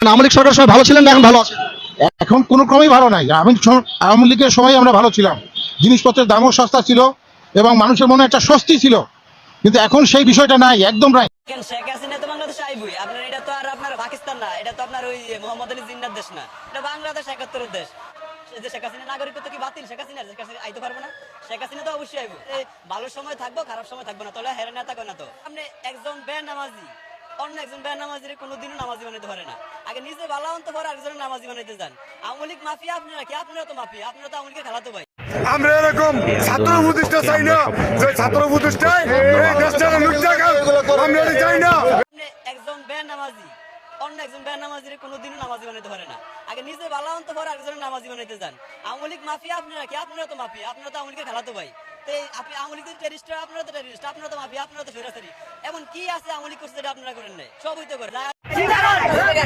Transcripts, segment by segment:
আওয়ামী লীগ সরকার সময় ভালো ছিলেন না এখন ভালো আছে। এখন কোনো ক্রমেই ভালো নাই। আমি আওয়ামী লীগের সময় আমরা ভালো ছিলাম। জিনিসপত্রের দামও সস্তা ছিল এবং মানুষের মনে একটা স্বস্তি ছিল। কিন্তু এখন সেই বিষয়টা নাই একদম নাই। কেন শেখ হাসিনা তো বাংলাদেশ আইবই? আপনার এটা তো আর আপনার পাকিস্তান না এটা তো আপনার ওই মোহাম্মদ আলী জিন্নার দেশ না। এটা বাংলাদেশ একাত্তরের দেশ। এই যে শেখ হাসিনা নাগরিকত্ব কি বাতিল? শেখ হাসিনা শেখ হাসিনা আইতে পারব না। শেখ হাসিনা তো অবশ্যই আইবো। ভালো সময় থাকব খারাপ সময় থাকব না তাহলে হেরে না থাকবে না তো? আপনি একজন নামাজি অন্য একজন বে নামাজির কোনোদিনও নামাজি বানাইতে পারে না। আগে নিজে ভালো অন্ত পরে আরেকজনের নামাজি বানাইতে যান। আওয়ামী লীগ মাফিয়া আপনারা কি? আপনারা তো মাফিয়া। আপনারা তো লীগের খেলাতো ভাই আমরা এরকম ছাত্র প্রতিষ্ঠা চাই না। যে ছাত্র প্রতিষ্ঠায় এই দেশটাকে লুটতে আমরা এটা চাই না। একজন বে নামাজি অন্য একজন বে নামাজির কোনোদিনও নামাজি বানাইতে পারে না। আগে নিজে ভালো অন্ত পরে আরেকজনের নামাজি বানাইতে যান। আওয়ামী লীগ মাফিয়া আপনারা কি? আপনারা তো মাফিয়া। আপনারা তো লীগের খেলাতো ভাই তো আপনি আওয়ামী লীগের টেরিস্ট আপনারা তো টেরিস্ট আপনারা তো মাফিয়া আপনারা তো সরাসরি এমন কি আছে আওয়ামী করছে যেটা আপনারা করেন নাই? সবই তো করে।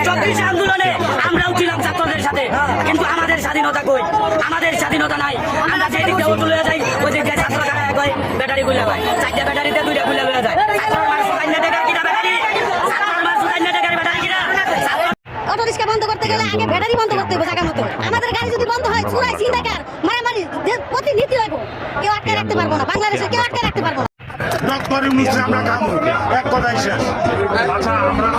চব্বিশ আন্দোলনে আমরাও ছিলাম ছাত্রদের সাথে কিন্তু আমাদের স্বাধীনতা কই? আমাদের স্বাধীনতা নাই। আমরা যে দিক দিয়ে তুলে যাই ওই দিক দিয়ে ছাত্র কারা কয় ব্যাটারি খুলে পায় চারটা ব্যাটারিতে দুইটা যায়। অটো রিক্সা বন্ধ করতে গেলে আগে ব্যাটারি বন্ধ করতে হবে জায়গা মতো। আমাদের গাড়ি যদি বন্ধ হয় চুরাই চিন্তাকার মারামারি প্রতিনিধি কেউ আটকে রাখতে পারব না। বাংলাদেশে কেউ আটকে রাখতে পারব না। ডক্টর ইউনুসে আমরা কাম এক কথাই শেষ।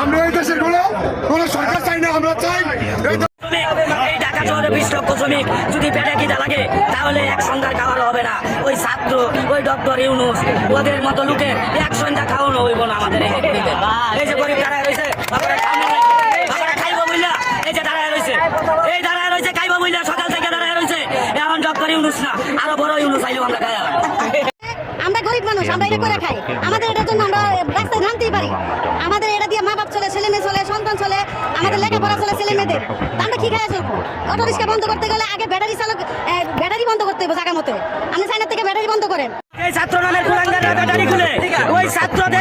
আমরা এই দেশের কোনো কোনো সরকার চাই না আমরা চাই এই দেশ- শ্রমিক, এই ঢাকা শহরে বিশ লক্ষ শ্রমিক। যদি পেটে লাগে তাহলে এক সন্ধ্যার হবে না। ওই ছাত্র ওই ডক্টর ইউনুস ওদের মতো লোকের এক সন্ধ্যা খাওয়ানো হইব না আমাদের এই যে গরিব দাঁড়ায় আমরা গরিব মানুষ আমরা এটা করে খাই। আমাদের এটার জন্য আমরা রাস্তায় ঘামতেই পারি। আমাদের এটা দিয়ে মা বাপ চলে ছেলে মেয়ে চলে সন্তান চলে আমাদের লেখাপড়া চলে ছেলে মেয়েদের আমরা কি খাই আসব অটো রিক্সা বন্ধ করতে গেলে আগে ব্যাটারি চালক ব্যাটারি বন্ধ করতে হবে জায়গা মতো। আপনি চাইনার থেকে ব্যাটারি বন্ধ করেন। এই ছাত্র নামের কুলাঙ্গার ব্যাটারি খুলে। ওই ছাত্রদের